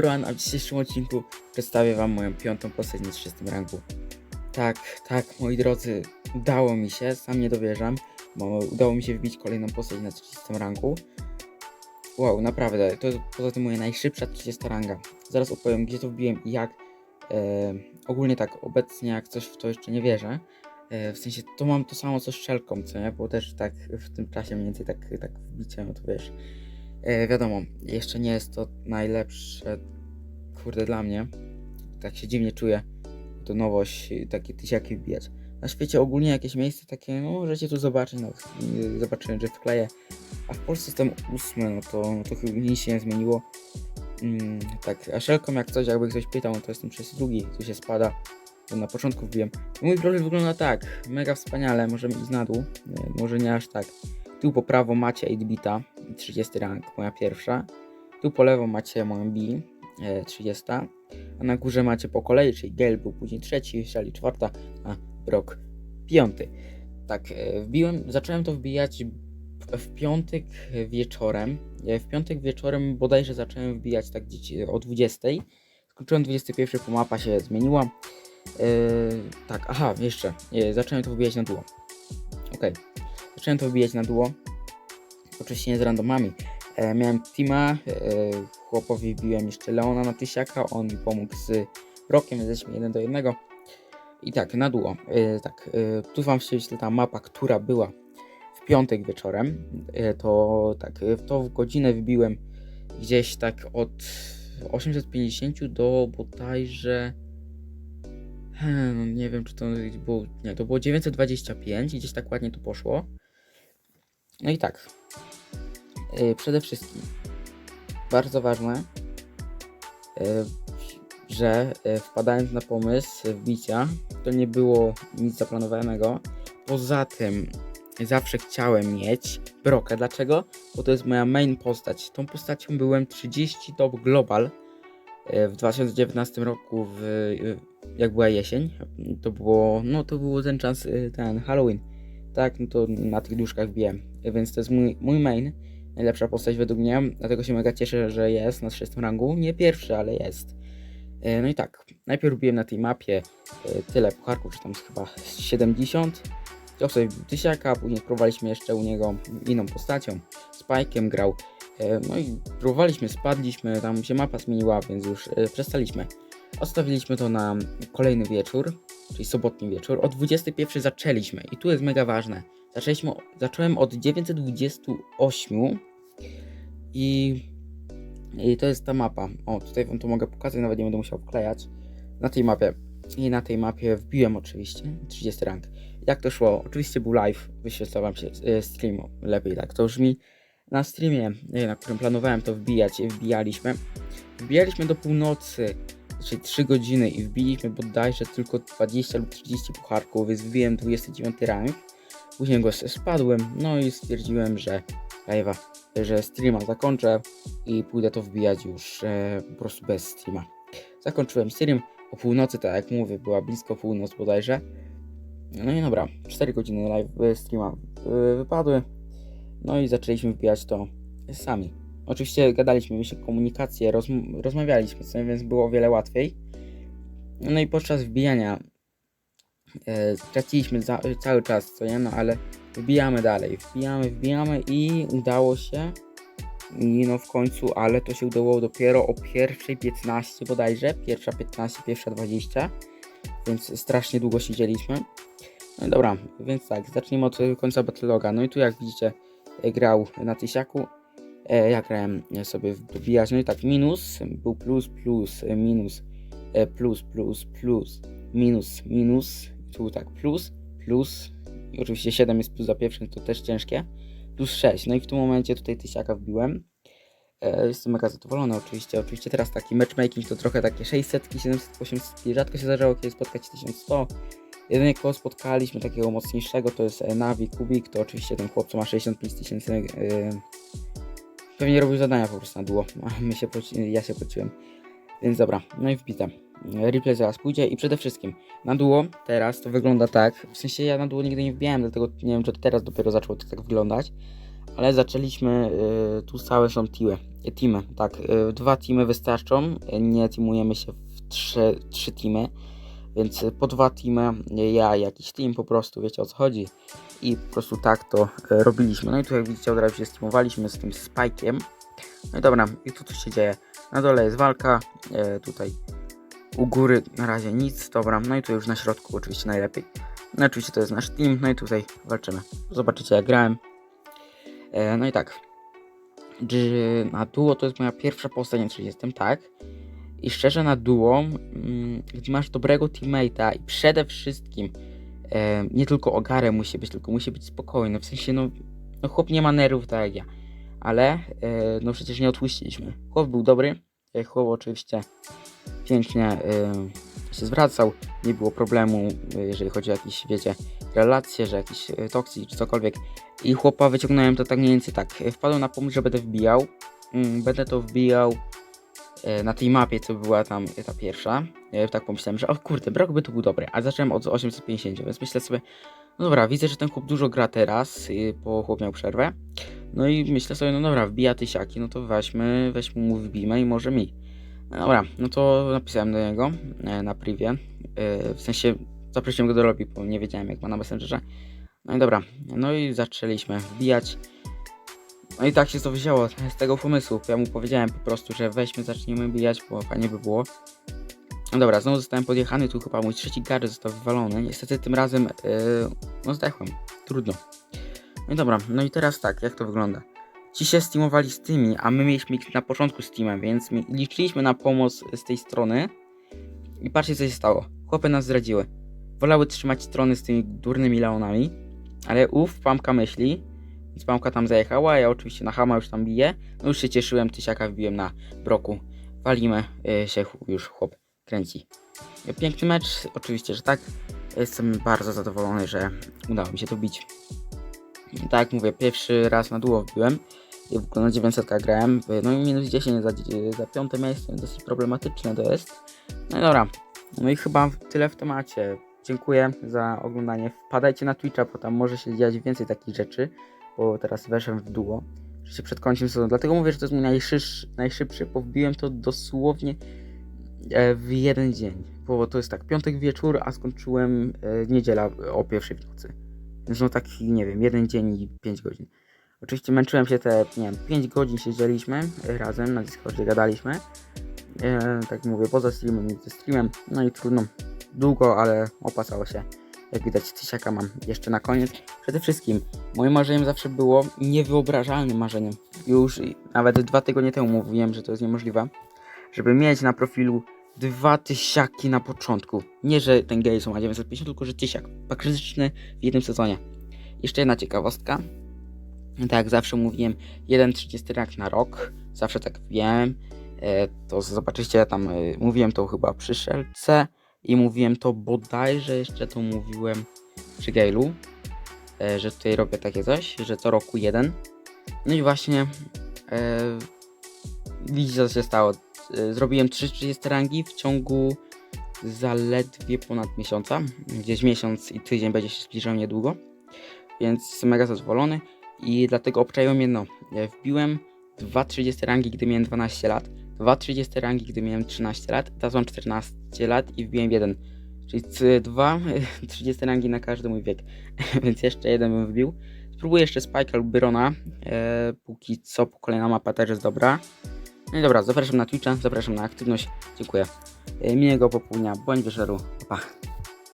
Roan, a w dzisiejszym odcinku przedstawię wam moją piątą postać na 30 rangu. Tak, tak, moi drodzy, udało mi się, sam nie dowierzam, bo udało mi się wbić kolejną postać na 30 rangu. Wow, naprawdę, to jest poza tym moja najszybsza 30 ranga. Zaraz opowiem, gdzie to wbiłem i jak. E, ogólnie tak, obecnie jak coś w to jeszcze nie wierzę. E, w sensie, to mam to samo co z Szelką, co nie? Bo też tak w tym czasie mniej więcej tak, tak wbicie, no to wiesz. E, wiadomo, jeszcze nie jest to najlepsze, kurde, dla mnie. Tak się dziwnie czuję. To nowość, takie tysiaki wbijać. Na świecie ogólnie jakieś miejsce takie, no możecie tu zobaczyć, no zobaczyłem, że wkleję. A w Polsce jestem ósmy, no to, no to chyba nic się nie zmieniło. Mm, tak, a szelką jak coś, jakby ktoś pytał, no to jestem przez drugi, tu się spada. To na początku wbiłem. Mój profil wygląda tak, mega wspaniale, możemy iść na dół, y, może nie aż tak. Tu po prawo macie 8-bita, 30 rank, moja pierwsza. Tu po lewo macie moją B, e, 30. A na górze macie po kolei, czyli Gale był później trzeci, Shelly czwarta, a Brock piąty. Tak, e, wbiłem, zacząłem to wbijać w- piątek wieczorem. E, W piątek wieczorem bodajże zacząłem wbijać tak o 20. Skończyłem 21, bo mapa się zmieniła. E, tak, aha, jeszcze. E, zacząłem to wbijać na duo. Okej. Zacząłem to wbijać na duo. Oczywiście nie z randomami. E, miałem teama, e, chłopowi wbiłem jeszcze Leona na tysiaka, on mi pomógł z Rokiem, jesteśmy jeden do jednego. I tak, na duo. E, tak, e, tu wam się wyświetla ta mapa, która była w piątek wieczorem. E, to tak, e, to w godzinę wbiłem gdzieś tak od 850 do bodajże Hmm, nie wiem, czy to było. Nie, to było 925, gdzieś tak ładnie to poszło. No i tak. Yy, przede wszystkim bardzo ważne, yy, że yy, wpadając na pomysł wbicia, to nie było nic zaplanowanego. Poza tym zawsze chciałem mieć Brokę. Dlaczego? Bo to jest moja main postać. Tą postacią byłem 30 top global w 2019 roku, w, jak była jesień. To było, no to było ten czas, ten Halloween. Tak, no to na tych duszkach wbiłem. Więc to jest mój, mój main. Najlepsza postać według mnie. Dlatego się mega cieszę, że jest na 6 rangu. Nie pierwszy, ale jest. E, No i tak. Najpierw robiłem na tej mapie e, tyle pucharków, czy tam chyba z 70. Chciał sobie tysiaka, później próbowaliśmy jeszcze u niego inną postacią. Spike'em grał. E, No i próbowaliśmy, spadliśmy, tam się mapa zmieniła, więc już przestaliśmy. Odstawiliśmy to na kolejny wieczór, czyli sobotni wieczór. O 21 zaczęliśmy i tu jest mega ważne. Zaczęliśmy, zacząłem od 928 i, i to jest ta mapa. O, tutaj wam to mogę pokazać, nawet nie będę musiał wklejać. Na tej mapie. I na tej mapie wbiłem oczywiście 30 rank. Jak to szło? Oczywiście był live, wyświetlał wam się e, stream, lepiej tak to brzmi. Na streamie, e, na którym planowałem to wbijać, wbijaliśmy. Wbijaliśmy do północy, czyli 3 godziny i wbiliśmy bodajże tylko 20 lub 30 pucharków, więc wbiłem 29 rank. Później go spadłem, no i stwierdziłem, że live'a, że streama zakończę i pójdę to wbijać już e, po prostu bez streama. Zakończyłem stream o północy, tak jak mówię, była blisko północ bodajże. No i dobra, 4 godziny live e, streama e, wypadły. No i zaczęliśmy wbijać to sami. Oczywiście gadaliśmy, mieliśmy komunikację, rozm- rozmawialiśmy sobie, więc było o wiele łatwiej. No i podczas wbijania e, za, cały czas, co nie, no ale wbijamy dalej, wbijamy, wbijamy i udało się. I no w końcu, ale to się udało dopiero o pierwszej 15 bodajże, pierwsza 15, pierwsza 20, więc strasznie długo siedzieliśmy. No dobra, więc tak, zacznijmy od końca Battleloga. No i tu jak widzicie e, grał na tysiaku, ja grałem e, sobie wbijać, no i tak minus, był plus, plus, e, minus, e, plus, plus, plus, minus, minus, tu tak plus, plus i oczywiście 7 jest plus za pierwszym, to też ciężkie, plus 6, no i w tym momencie tutaj tysiaka wbiłem. E, jestem mega zadowolony oczywiście, oczywiście teraz taki matchmaking to trochę takie 600, 700, 800, rzadko się zdarzało kiedy spotkać 1100. Jedynie kogo spotkaliśmy takiego mocniejszego to jest e, Navi Kubik, to oczywiście ten chłop co ma 65 tysięcy e, pewnie robił zadania po prostu na duo, a my się ja się pociłem. Więc dobra, no i wbite. Replay zaraz pójdzie i przede wszystkim na duo teraz to wygląda tak. W sensie ja na duo nigdy nie wbijałem, dlatego nie wiem, czy teraz dopiero zaczęło to tak wyglądać. ale zaczęliśmy, y, tu całe są teamy, y, teamy tak, y, dwa teamy wystarczą, nie teamujemy się w trzy, trzy teamy, więc po dwa teamy, ja jakiś team po prostu, wiecie o co chodzi i po prostu tak to y, robiliśmy. No i tu jak widzicie od razu się steamowaliśmy z tym Spike'iem. No i dobra, i tu coś się dzieje. Na dole jest walka, y, tutaj u góry na razie nic, dobra, no i tu już na środku oczywiście najlepiej. No oczywiście to jest nasz team, no i tutaj walczymy. Zobaczycie jak grałem. E, no i tak. Na duo to jest moja pierwsza postać na 30, tak. I szczerze na duo, mm, gdzie masz dobrego teammate'a i przede wszystkim e, nie tylko ogarę musi być, tylko musi być spokojny. W sensie, no, no chłop nie ma nerwów tak jak ja. Ale, e, no przecież nie odpuściliśmy. Chłop był dobry. e, Chłop oczywiście pięknie e, się zwracał. Nie było problemu, e, jeżeli chodzi o jakieś, wiecie, relacje, że jakiś e, toksik czy cokolwiek. I chłopa wyciągnąłem to tak mniej więcej tak. E, Wpadłem na pomysł, że będę wbijał. Mm, Będę to wbijał na tej mapie, co była tam e, ta pierwsza. Ja tak pomyślałem, że o kurde, brak by to był dobry. A zacząłem od 850, więc myślę sobie, no dobra, widzę, że ten chłop dużo gra teraz, bo chłop miał przerwę. No i myślę sobie, no dobra, wbija tysiaki, no to weźmy, weźmy mu wbijmy i może mi. No dobra, no to napisałem do niego e, na privie. E, W sensie zaprosiłem go do lobby, bo nie wiedziałem jak ma na Messengerze. No i dobra, no i zaczęliśmy wbijać. No i tak się to wzięło z tego pomysłu. Ja mu powiedziałem po prostu, że weźmy, zacznijmy bijać, bo fajnie by było. No dobra, znowu zostałem podjechany, tu chyba mój trzeci gadżet został wywalony. Niestety tym razem, yy, no zdechłem. Trudno. No i dobra, no i teraz tak, jak to wygląda? Ci się steamowali z tymi, a my mieliśmy ich na początku z teamem, więc liczyliśmy na pomoc z tej strony. I patrzcie co się stało. Chłopy nas zdradziły. Wolały trzymać strony z tymi durnymi leonami, ale uf, Pamka myśli, więc Pamka tam zajechała, ja oczywiście na Hama już tam biję. No już się cieszyłem, tysiaka wbiłem na broku. Walimy, y, się już chłop kręci. Y, Piękny mecz, oczywiście, że tak. Jestem bardzo zadowolony, że udało mi się to bić. Tak jak mówię, pierwszy raz na duo wbiłem i w ogóle na 900 grałem. No i minus 10 za, za piąte miejsce, dosyć problematyczne to jest. No i dobra, no i chyba tyle w temacie. Dziękuję za oglądanie. Wpadajcie na Twitcha, bo tam może się dziać więcej takich rzeczy, bo teraz weszłem w duo. Że przed końcem sezonu. Dlatego mówię, że to jest mój najszybszy, najszybszy bo wbiłem to dosłownie e, w jeden dzień. Bo to jest tak, piątek wieczór, a skończyłem e, niedziela o pierwszej w nocy. Więc no taki, nie wiem, jeden dzień i 5 godzin. Oczywiście męczyłem się te, nie wiem, 5 godzin siedzieliśmy razem na Discordzie, gadaliśmy. E, tak mówię, poza streamem i ze streamem. No i trudno, długo, ale opłacało się. Jak widać, tysiaka mam jeszcze na koniec. Przede wszystkim, moim marzeniem zawsze było niewyobrażalnym marzeniem. Już nawet dwa tygodnie temu mówiłem, że to jest niemożliwe, żeby mieć na profilu dwa tysiaki na początku. Nie, że ten Gayson ma 950, tylko że tysiak. Faktyczny w jednym sezonie. Jeszcze jedna ciekawostka. Tak jak zawsze mówiłem, 1,30 rank na rok. Zawsze tak wiem. E, to zobaczycie, tam e, mówiłem to chyba przy Szelce i mówiłem to bodajże jeszcze to mówiłem przy Gailu, e, że tutaj robię takie coś, że co roku jeden. No i właśnie e, widzicie co się stało. E, zrobiłem 330 rangi w ciągu zaledwie ponad miesiąca. Gdzieś miesiąc i tydzień będzie się zbliżał niedługo. Więc jestem mega zadowolony i dlatego obczaiłem jedno. E, Wbiłem 2,30 rangi, gdy miałem 12 lat. 2,30 rangi, gdy miałem 13 lat. Teraz mam 14 lat i wbiłem jeden. Czyli dwa 30 rangi na każdy mój wiek. Więc jeszcze jeden bym wbił. Spróbuję jeszcze Spike'a lub Byrona. E, póki co kolejna mapa też jest dobra. No i dobra, zapraszam na Twitcha, zapraszam na aktywność. Dziękuję. E, miłego popołudnia, bądź wieczoru. Pa.